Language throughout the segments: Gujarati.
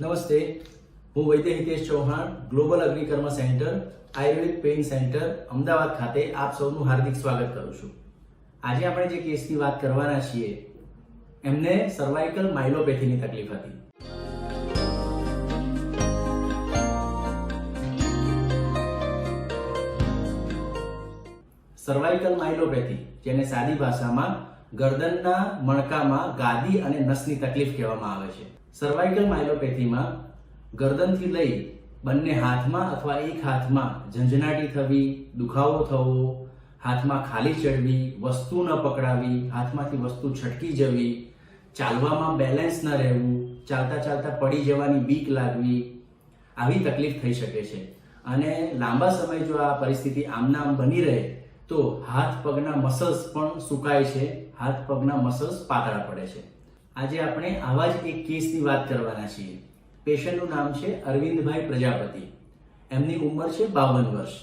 નમસ્તે. હું Vaidya Hitesh Chauhan global Agnikarma centre Ayurveda pain centre Ahmedabad ખાતે આપ સૌનું હાર્દિક સ્વાગત કરું છું. આજે આપણે જે કેસની વાત કરવાના છીએ, એમને સર્વાઇકલ માઇલોપેથીની તકલીફ હતી. સર્વાઇકલ માઇલોપેથી જેને સાદી ભાષામાં ગરદનના મણકામાં ગાદી અને નસની તકલીફ કહેવામાં આવે છે. સર્વાઇકલ માયલોપેથીમાં ગરદનથી લઈ બંને હાથમાં અથવા એક હાથમાં ઝંઝનાટી થવી, દુખાવો થવો, હાથમાં ખાલી ચડવી, વસ્તુ ન પકડાવી, હાથમાંથી વસ્તુ છટકી જવી, ચાલવામાં બેલેન્સ ન રહેવું, ચાલતા ચાલતા પડી જવાની બીક લાગવી, આવી તકલીફ થઈ શકે છે. અને લાંબા સમય જો આ પરિસ્થિતિ આમના આમ બની રહે, તો હાથ પગના મસલ્સ પણ સુકાય છે, હાથ પગના મસલ્સ પાતળા પડે છે. આજે આપણે આવા જ એક કેસની વાત કરવાના છીએ. પેશન્ટનું નામ છે અરવિંદભાઈ પ્રજાપતિ. એમની ઉંમર છે બાવન વર્ષ.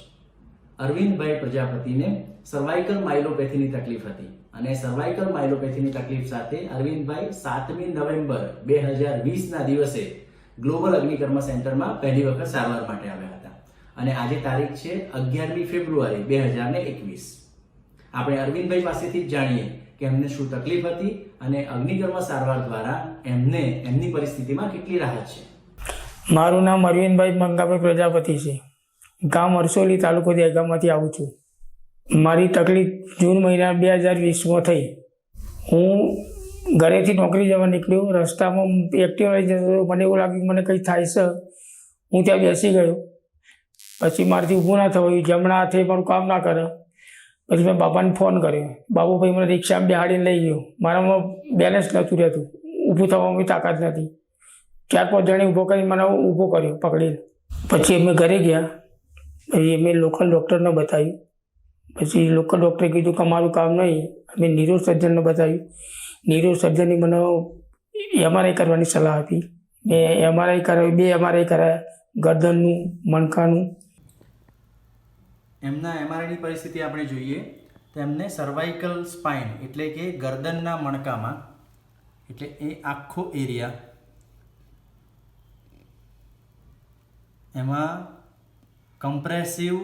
અરવિંદભાઈ પ્રજાપતિને સર્વાઇકલ માઇલોપેથીની તકલીફ હતી અને સર્વાઇકલ માઇલોપેથીની તકલીફ સાથે અરવિંદભાઈ સાતમી નવેમ્બર બે હજાર વીસના દિવસે ગ્લોબલ અગ્નિકર્મ સેન્ટરમાં પહેલી વખત સારવાર માટે આવ્યા હતા. અને આજે તારીખ છે અગિયારમી ફેબ્રુઆરી બે હજાર ને એકવીસ. આપણે અરવિંદભાઈ પાસેથી જ જાણીએ કે એમને શું તકલીફ હતી અને અગ્નિકર્મ સારવાર દ્વારા એમને એમની પરિસ્થિતિમાં કેટલી રાહત છે? મારું નામ અરવિંદભાઈ મંગાભાઈ પ્રજાપતિ છે. ગામ અરસોલી તાલુકો દહેગામમાંથી આવું છું. મારી તકલીફ જૂન મહિના બે હજાર વીસમાં થઈ. હું ઘરેથી નોકરી જવા નીકળ્યો. રસ્તામાં એક્ટિવ લઈ જતો. મને એવું લાગ્યું મને કંઈ થાય છે. હું ત્યાં બેસી ગયો. પછી મારાથી ઊભું ના થવાયું. જમણા હાથે પણ કામ ના કરે. પછી મેં બાપાને ફોન કર્યો. બાબુભાઈ મને રિક્ષા બેહાડીને લઈ ગયો. મારામાં બેલેન્સ નહોતું રહેતું. ઊભું થવામાં તાકાત નથી ચાર પાંચ જણે ઊભો કરીને મને ઊભો કર્યો પકડીને. પછી અમે ઘરે ગયા. પછી અમે લોકલ ડૉક્ટરને બતાવ્યું. પછી લોકલ ડૉક્ટરે કીધું કે અમારું કામ નહીં. અમે નીરો સર્જનને બતાવ્યું. નીરો સર્જનની મને એમઆરઆઈ કરવાની સલાહ આપી. મેં એમઆરઆઈ કરાવી, બે એમઆરઆઈ કરાવ્યા ગરદનનું, મણકાનું એમના એમઆરઆઈની પરિસ્થિતિ આપણે જોઈએ, તો એમને સર્વાઇકલ સ્પાઇન એટલે કે ગરદનના મણકામાં, એટલે એ આખો એરિયા એમાં કમ્પ્રેસિવ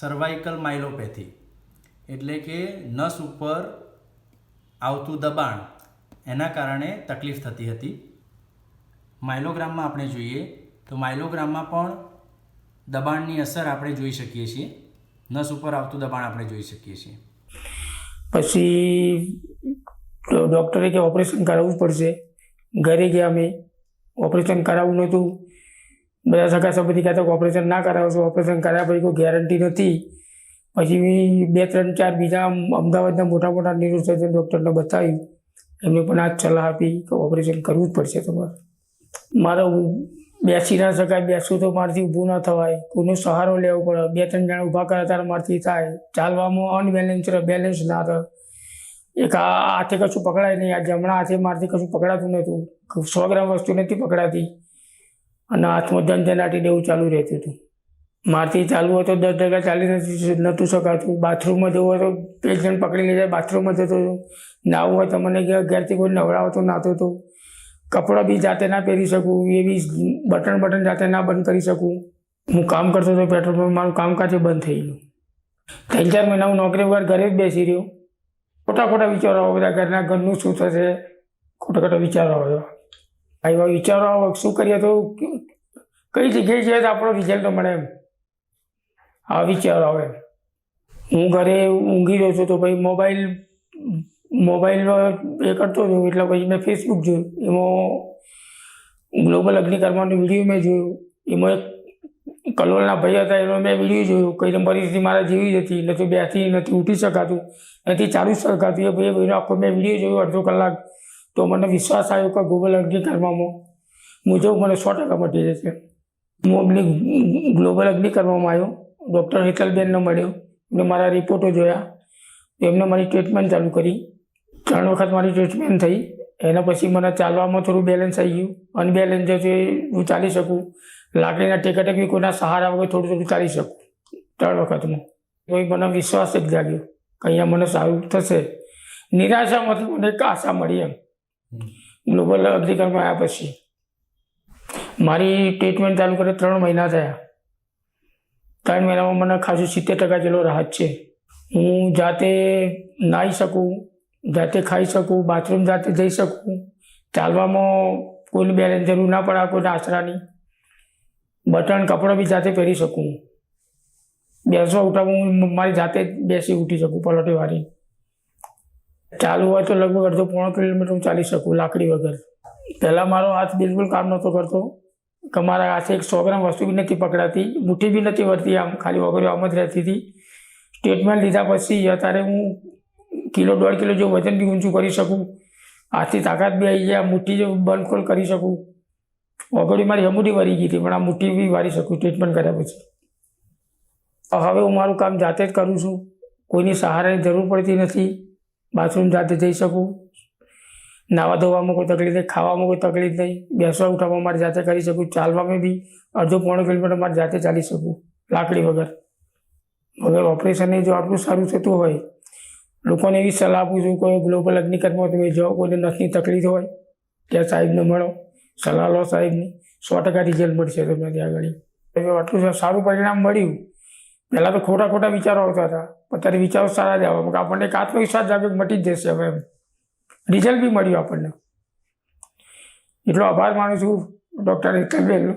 સર્વાઇકલ માઇલોપેથી એટલે કે નસ ઉપર આવતું દબાણ, એના કારણે તકલીફ થતી હતી. માઇલોગ્રામમાં આપણે જોઈએ, તો માઇલોગ્રામમાં પણ દબાણની અસર આપણે જોઈ શકીએ છીએ. નસ ઉપર આવતું દબાણ આપણે જોઈ શકીએ છીએ. પછી ડૉક્ટરે કે ઓપરેશન કરાવવું પડશે. ઘરે ગયા અમે, ઓપરેશન કરાવવું નહોતું. બધા સગા સંબંધી કહેતા ઓપરેશન ના કરાવશો, ઓપરેશન કરાવ્યા પછી કોઈ ગેરંટી નથી. પછી બે, ત્રણ, ચાર બીજા અમદાવાદના મોટા મોટા ન્યુરોસર્જન ડૉક્ટરને બતાવ્યું. એમને પણ આ જ સલાહ આપી કે ઓપરેશન કરવું જ પડશે તમારે. મારે બેસી ના શકાય, બેસવું તો મારથી ઊભું ના થવાય. કોઈનો સહારો લેવો પડે. બે ત્રણ જણા ઊભા કરે ત્યારે મારથી થાય. ચાલવામાં અનબેલેન્સ રહે બેલેન્સ ના રહે એક આ હાથે કશું પકડાય નહીં. આ જમણા હાથે મારથી કશું પકડાતું નહોતું. સો ગ્રામ વસ્તુ નથી પકડાતી. અને હાથમાં ધનધનાટી દેવું ચાલુ રહેતું હતું. મારથી ચાલવું તો દસ ટકા ચાલી નથી નહોતું શકાતું. બાથરૂમમાં જવું હોય તો એક જણ પકડી લઈ જાય. બાથરૂમમાં જતો હતો નાવું હોય તો મને ઘેર- ઘેરથી કોઈ નવડાવતો નાતો હતો કપડાં બી જાતે ના પહેરી શકું, એ બી બટન બટન જાતે ના બંધ કરી શકું. હું કામ કરતો હતો, પેટ્રોલ પંપ મારું કામકાજ બંધ થઈ ગયું. ત્રણ ચાર મહિના હું નોકરી વગર ઘરે જ બેસી રહ્યો. ખોટા ખોટા વિચારો આવે બધા, ઘરના ઘરનું શું થશે? ખોટા ખોટા વિચારો આવે. એવા વિચારો આવે, શું કરીએ તો કઈ જગ્યાએ જઈએ તો આપણો રિઝલ્ટ મળે એમ. આ વિચારો આવે. હું ઘરે ઊંઘી રહ્યો છું તો ભાઈ મોબાઈલ મોબાઈલનો એ કરતો હતો એટલે પછી મેં ફેસબુક જોયું. એમાં ગ્લોબલ અગ્નિકર્માનો વીડિયો મેં જોયું. એમાં એક કલોલના ભાઈ હતા, એનો મેં વીડિયો જોયો. કઈ પરિસ્થિતિ મારા જેવી જ હતી નથી બેથી નથી ઉઠી શકાતું નથી ચાલી શકાતું. એ ભાઈ ભાઈનો આખો મેં વીડિયો જોયો અડધો કલાક. તો મને વિશ્વાસ આવ્યો કે ગ્લોબલ અગ્નિકર્મામાં મુજબ મને સો ટકા મટી જશે. હું ગ્લોબલ અગ્નિકર્મામાં આવ્યો. ડૉક્ટર હેતલબેનને મળ્યો. એમને મારા રિપોર્ટો જોયા. એમને મારી ટ્રીટમેન્ટ ચાલુ કરી. ત્રણ વખત મારી ટ્રીટમેન્ટ થઈ. એના પછી મને ચાલવામાં થોડું બેલેન્સ આવી ગયું. અનબેલેન્સ છે, હું ચાલી શકું. લાકડીના ટેકા બી કોઈના સહારા વગર થોડું થોડું ચાલી શકું. ત્રણ વખતમાં. કોઈ મને વિશ્વાસ જ જાગ્યો કે અહીંયા મને સારું થશે. નિરાશામાંથી મને એક આશા મળી એમ. ગ્લોબલ અગ્નિકર્મ આવ્યા પછી. મારી ટ્રીટમેન્ટ ચાલુ કરે ત્રણ મહિના થયા. ત્રણ મહિનામાં મને ખાસું સિત્તેર ટકા જેટલો રાહત છે. હું જાતે નાહી શકું. જાતે ખાઈ શકું બાથરૂમ જાતે જઈ શકું. ચાલવામાં કોઈને બેલેન્સ જરૂર ના પડે કોઈના આશરાની બટન, કપડાં બી જાતે પહેરી શકું. બેસવા ઉઠાવું, હું મારી જાતે જ બેસી ઉઠી શકું પલોટી વાળી. ચાલુ હોય તો લગભગ અડધો પોણો કિલોમીટર હું ચાલી શકું, લાકડી વગર. પહેલાં મારો હાથ બિલકુલ કામ નહોતો કરતો. કે મારા હાથે એક સો ગ્રામ વસ્તુ બી નથી પકડાતી, મુઠ્ઠી બી નથી વળતી આમ, ખાલી વગર આમ જ રહેતી હતી. સ્ટેટમેન્ટ લીધા પછી અત્યારે હું કિલો દોઢ કિલો જેવું વજન બી ઊંચું કરી શકું. હાથથી તાકાત બી આવી જાય મુઠ્ઠી જેવું બંધ કરી શકું. ઓગળી મારી હમુડી વારી ગઈ હતી, પણ આ મુઠ્ઠી બી વાળી શકું ટ્રીટમેન્ટ કર્યા પછી. હવે હું મારું કામ જાતે જ કરું છું. કોઈની સહારાની જરૂર પડતી નથી. બાથરૂમ જાતે જઈ શકું. નાવા ધોવામાં કોઈ તકલીફ નહીં, ખાવામાં કોઈ તકલીફ નહીં. બેસવા ઉઠવામાં મારે જાતે કરી શકું, ચાલવામાં બી અડધો પોણો કિલોમીટર મારે જાતે ચાલી શકું, લાકડી વગર. વગર ઓપરેશનને જો આટલું સારું થતું હોય લોકોને એવી સલાહ આપું છું, કોઈ ગ્લોબલ અગ્નિકર્મમાં તમે જાઓ, કોઈને નસની તકલીફ હોય, ત્યાં સાહેબને મળો. સલાહ લો સાહેબની. સો ટકા રિઝલ્ટ મળશે તમને ત્યાં આગળ. તમે આટલું સારું પરિણામ મળ્યું. પહેલાં તો ખોટા ખોટા વિચારો આવતા હતા. અત્યારે વિચારો સારા જ આવે. આપણને એક આત્મવિશ્વાસ જાગે મટી જ જશે હવે એમ. રિઝલ્ટ બી મળ્યું આપણને. એટલો આભાર માનું છું ડૉક્ટર હેતલબેનનો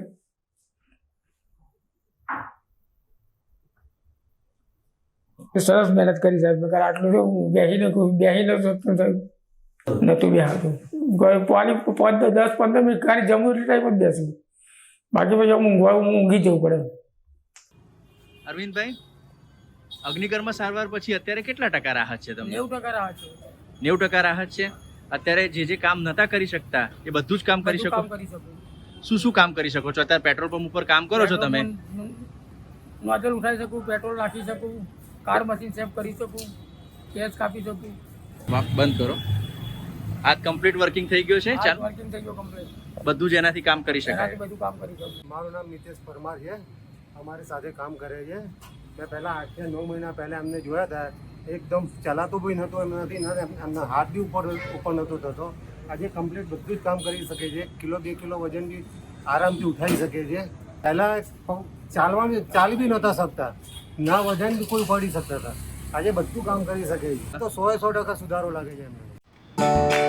સરસ મહેનત કરી સાહેબ. મેં આટલું તો હું બેસીને બેસીને નહોતું બેહાતું. પાણી પાંચ દસ પંદર મિનિટ ખાલી જમવું એટલે ટાઈમ જ બેસું બાકી પછી ઊંઘવા ઊંઘી જવું પડે. અરવિંદભાઈ અગ્નિકર્મ સારવાર પછી અત્યારે કેટલા ટકા રાહત છે તમને? નેવું ટકા રાહત છે. નેવું ટકા રાહત છે? અત્યારે જે જે કામ નતા કરી શકતા એ બધું જ કામ કરી શકો? કરી શકું. શું શું કામ કરી શકો? છો? અત્યારે પેટ્રોલ પંપ ઉપર કામ કરો છો તમે? નોઝલ ઉઠાવી શકું પેટ્રોલ નાખી શકું? કાર મશીન સેફ કરી શકું? કેસ કાપી શકું? બંધ કરો. આ કમ્પ્લીટ વર્કિંગ થઈ ગયો છે ચાલ. વર્કિંગ થઈ ગયું કમ્પ્લીટ બધું જ એનાથી કામ કરી શકાય. બધું કામ કરી શકું. મારું નામ નિતેશ પરમાર છે. અમારી સાથે કામ કરે છે. મેં પહેલાં આઠથી નવ મહિના પહેલાં એમને જોયા હતા. એકદમ ચલાતું બી નહોતું એમ નથી એમનો હાથ બી ઉપર ઉપર નહોતો થતો. આજે કમ્પ્લીટ બધું જ કામ કરી શકે છે. કિલો બે કિલો વજન બી આરામથી ઉઠાવી શકે છે. પહેલાં ચાલવાનું ચાલી બી નહોતા શકતા. ના વજન બી કોઈ પડી શકતા હતા. આજે બધું કામ કરી શકે તો સો સો ટકા સુધારો લાગે છે એમને.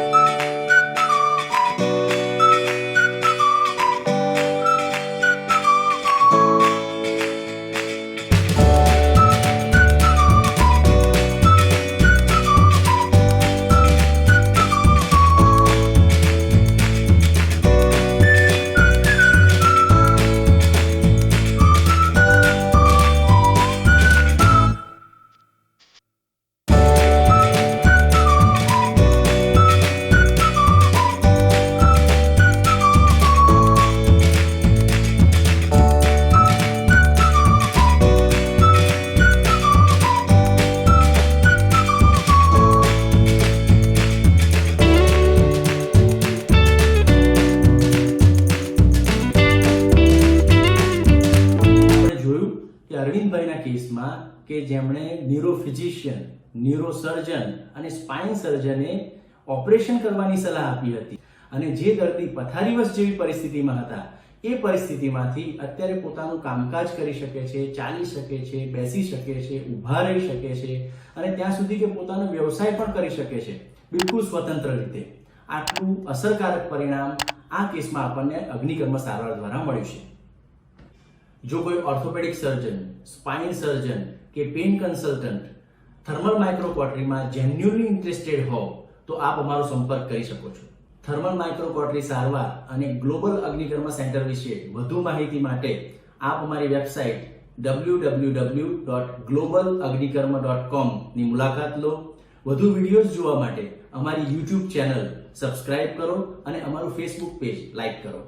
જેમણે ન્યુરોફિઝિશિયન, ન્યુરોસર્જન અને સ્પાઇન સર્જને ઓપરેશન કરવાની સલાહ આપી હતી. અને જે દર્દી પથારીવશ જેવી પરિસ્થિતિમાં હતા, એ પરિસ્થિતિમાંથી અત્યારે પોતાનું કામકાજ કરી શકે છે, ચાલી શકે છે, બેસી શકે છે, ઊભા રહી શકે છે અને ત્યાં સુધી કે પોતાનો વ્યવસાય પણ કરી શકે છે. બિલકુલ સ્વતંત્ર રીતે. આટલું અસરકારક પરિણામ આ કેસમાં આપણને અગ્નિકર્મ સારવાર દ્વારા મળ્યું છે. જો કોઈ ઓર્થોપેડિક સર્જન, સ્પાઇન સર્જન કે પેઇન કન્સલ્ટન્ટ થર્મલ માઇક્રોકોટરીમાં જેન્યુનલી ઇન્ટરેસ્ટેડ હો તો આપ અમારો સંપર્ક કરી શકો છો. થર્મલ માઇક્રોકોટરી સારવાર અને ગ્લોબલ અગ્નિકર્મ સેન્ટર વિશે વધુ માહિતી માટે આપ અમારી website W dot global Agnikarma dot કોમની મુલાકાત લો. વધુ વિડીયોઝ જોવા માટે અમારી યુટ્યુબ ચેનલ સબસ્ક્રાઇબ કરો અને અમારું ફેસબુક પેજ લાઇક કરો.